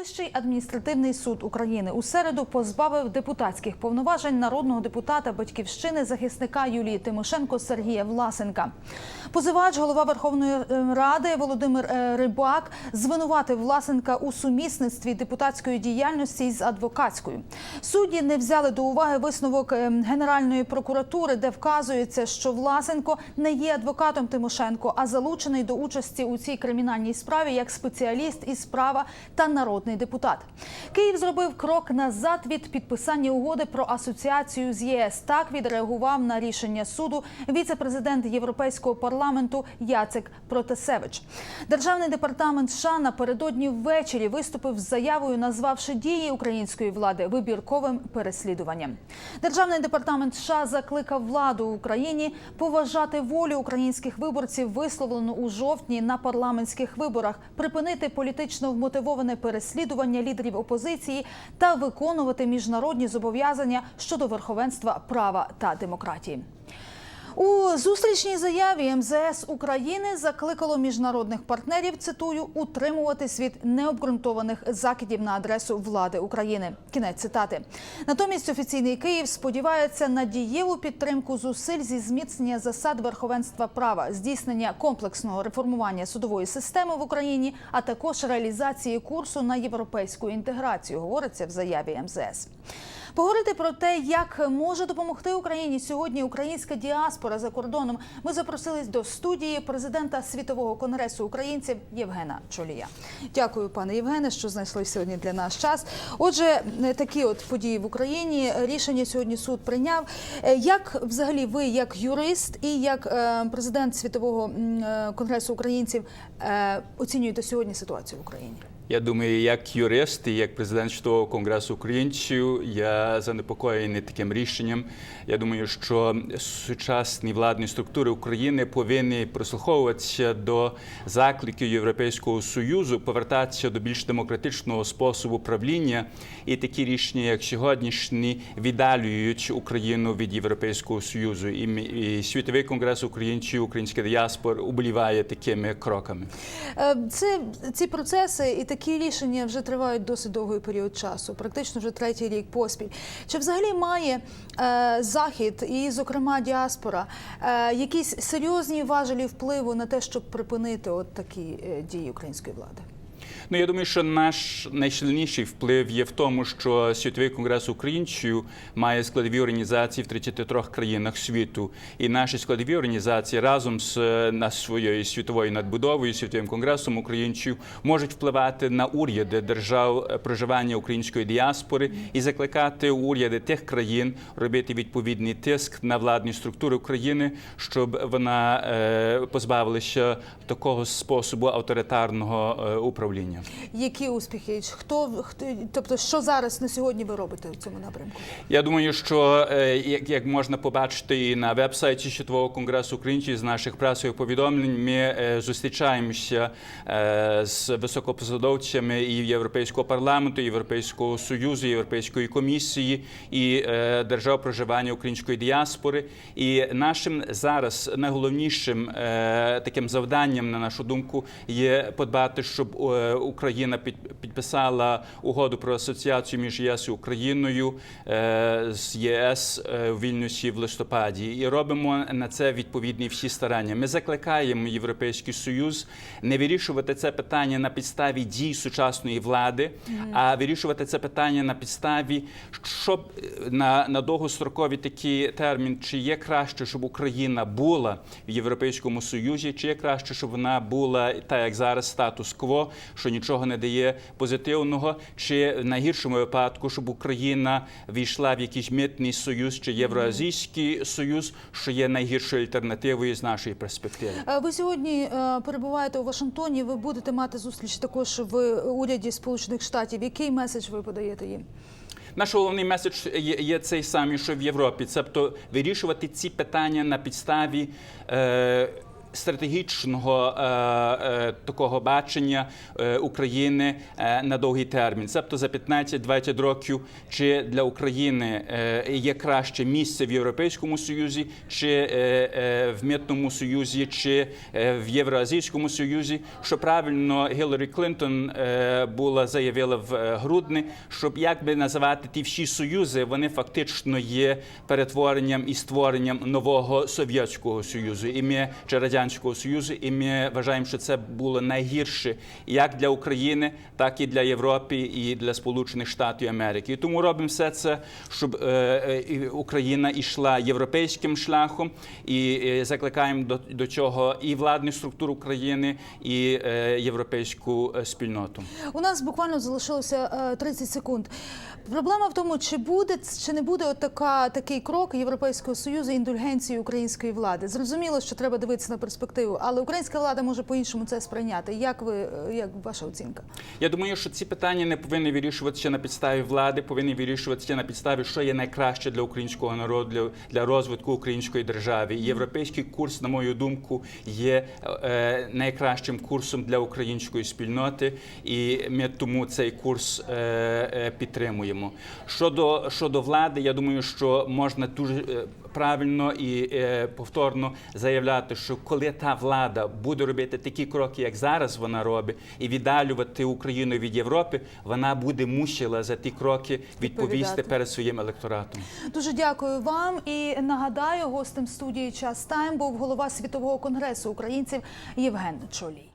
Вищий адміністративний суд України у середу позбавив депутатських повноважень народного депутата батьківщини захисника Юлії Тимошенко Сергія Власенка. Позивач, голова Верховної е, Ради Володимир е, Рибак, звинуватив Власенка у сумісництві депутатської діяльності із адвокатською. Судді не взяли до уваги висновок е, Генеральної прокуратури, де вказується, що Власенко не є адвокатом Тимошенко, а залучений до участі у цій кримінальній справі як спеціаліст із права та народний депутат. Київ зробив крок назад від підписання угоди про асоціацію з ЄС. Так відреагував на рішення суду віце-президент Європейського парламенту Яцек Протасевич. Державний департамент США напередодні ввечері виступив з заявою, назвавши дії української влади вибірковим переслідуванням. Державний департамент США закликав владу в Україні поважати волю українських виборців, висловлену у жовтні на парламентських виборах, припинити політично вмотивоване переслідування лідерів опозиції та виконувати міжнародні зобов'язання щодо верховенства права та демократії. У зустрічній заяві МЗС України закликало міжнародних партнерів, цитую, утримуватись від необґрунтованих закидів на адресу влади України. Кінець цитати. Натомість офіційний Київ сподівається на дієву підтримку зусиль зі зміцнення засад верховенства права, здійснення комплексного реформування судової системи в Україні, а також реалізації курсу на європейську інтеграцію. Говориться в заяві МЗС. Поговорити про те, як може допомогти Україні сьогодні українська діаспора за кордоном. Ми запросились до студії президента світового конгресу українців Євгена Чолія. Дякую, пане Євгене, що знайшли сьогодні для нас час. Отже, такі от події в Україні. Рішення сьогодні суд прийняв. Е, Як взагалі ви, як юрист і як е, президент світового е, конгресу українців, оцінюєте сьогодні ситуацію в Україні? Я думаю, як юрист і як президент Світового конгресу українців, я занепокоєний таким рішенням. Я думаю, що сучасні владні структури України повинні прислуховуватися до закликів Європейського союзу, повертатися до більш демократичного способу правління. І такі рішення, як сьогоднішні, віддалюють Україну від Європейського союзу. І, світовий конгрес українців, українська діаспора уболіває такими кроками. Е, Це ці процеси і такі рішення вже тривають досить довгий період часу, практично вже третій рік поспіль. Чи взагалі має е, захід і, зокрема, діаспора е, якісь серйозні важелі впливу на те, щоб припинити от такі е, дії української влади? Ну, я думаю, що наш найсильніший вплив є в тому, що Світовий конгрес українців має складові організації в 33 країнах світу. І наші складові організації разом з е, на своєю світовою надбудовою, світовим конгресом українців можуть впливати на уряди держав е, проживання української діаспори і закликати уряди тих країн робити відповідний тиск на владні структури України, щоб вона е, позбавилася такого способу авторитарного е, управління. Які успіхи? Хто хто тобто, що зараз на сьогодні ви робите в цьому напрямку? Я думаю, що е, як, як можна побачити і на веб-сайті Світового конгресу українців з наших пресових повідомлень, ми е, зустрічаємося е, з високопосадовцями і Європейського парламенту, Європейського союзу, Європейської комісії і держав проживання української діаспори. І нашим зараз найголовнішим таким завданням, на нашу думку, є подбати, щоб е, Україна під, підписала угоду про асоціацію між ЄС і Україною е, з ЄС е, в Вільнюсі в листопаді, і робимо на це відповідні всі старання. Ми закликаємо Європейський Союз не вирішувати це питання на підставі дій сучасної влади, а вирішувати це питання на підставі, щоб е, на, на довгострокові такі термін, чи є краще, щоб Україна була в Європейському Союзі, чи є краще, щоб вона була так, як зараз статус-кво, що нічого не дає позитивного, чи в найгіршому випадку, щоб Україна війшла в якийсь митний союз чи Євроазійський союз, що є найгіршою альтернативою з нашої перспективи. Е, Ви сьогодні е, перебуваєте у Вашингтоні. Ви будете мати зустріч також в уряді Сполучених Штатів. Який меседж ви подаєте їм? Наш головний меседж є, є цей самий, що в Європі, тобто вирішувати ці питання на підставі. Е, стратегічного е, е, такого бачення е, України на довгий термін. Тобто за 15-20 років, чи для України є краще місце в Європейському Союзі, чи в Митному Союзі, чи в Євроазійському Союзі. Що правильно Гіларі Клінтон е, була заявила в грудні, щоб як би називати ті всі союзи, вони фактично є перетворенням і створенням нового совєтського союзу, і ми радянського союзу, і ми вважаємо, що це було найгірше як для України, так і для Європи, і для Сполучених Штатів Америки. І тому робимо все це, щоб е, е, Україна йшла європейським шляхом, і е, закликаємо до, до цього і владних структур України, і європейську спільноту. У нас буквально залишилося е, 30 секунд. Проблема в тому, чи буде чи не буде така, такий крок Європейського союзу індульгенції української влади. Зрозуміло, що треба дивитися на перспективу, але українська влада може по-іншому це сприйняти. Як ви е, як ваша оцінка? Я думаю, що ці питання не повинні вирішуватися на підставі влади, повинні вирішуватися на підставі, що є найкраще для українського народу, для, для розвитку української держави. І європейський курс, на мою думку, є е, найкращим курсом для української спільноти, і ми тому цей курс е, е, підтримуємо. Щодо, щодо влади, я думаю, що можна дуже е, правильно і е, повторно заявляти, що коли та влада буде робити такі кроки, як зараз вона робить, і віддалювати Україну від Європи, вона буде мусила за ті кроки відповісти перед своїм електоратом. Дуже дякую вам і нагадаю, гостем студії час тайм був голова світового конгресу українців Євген Чолій.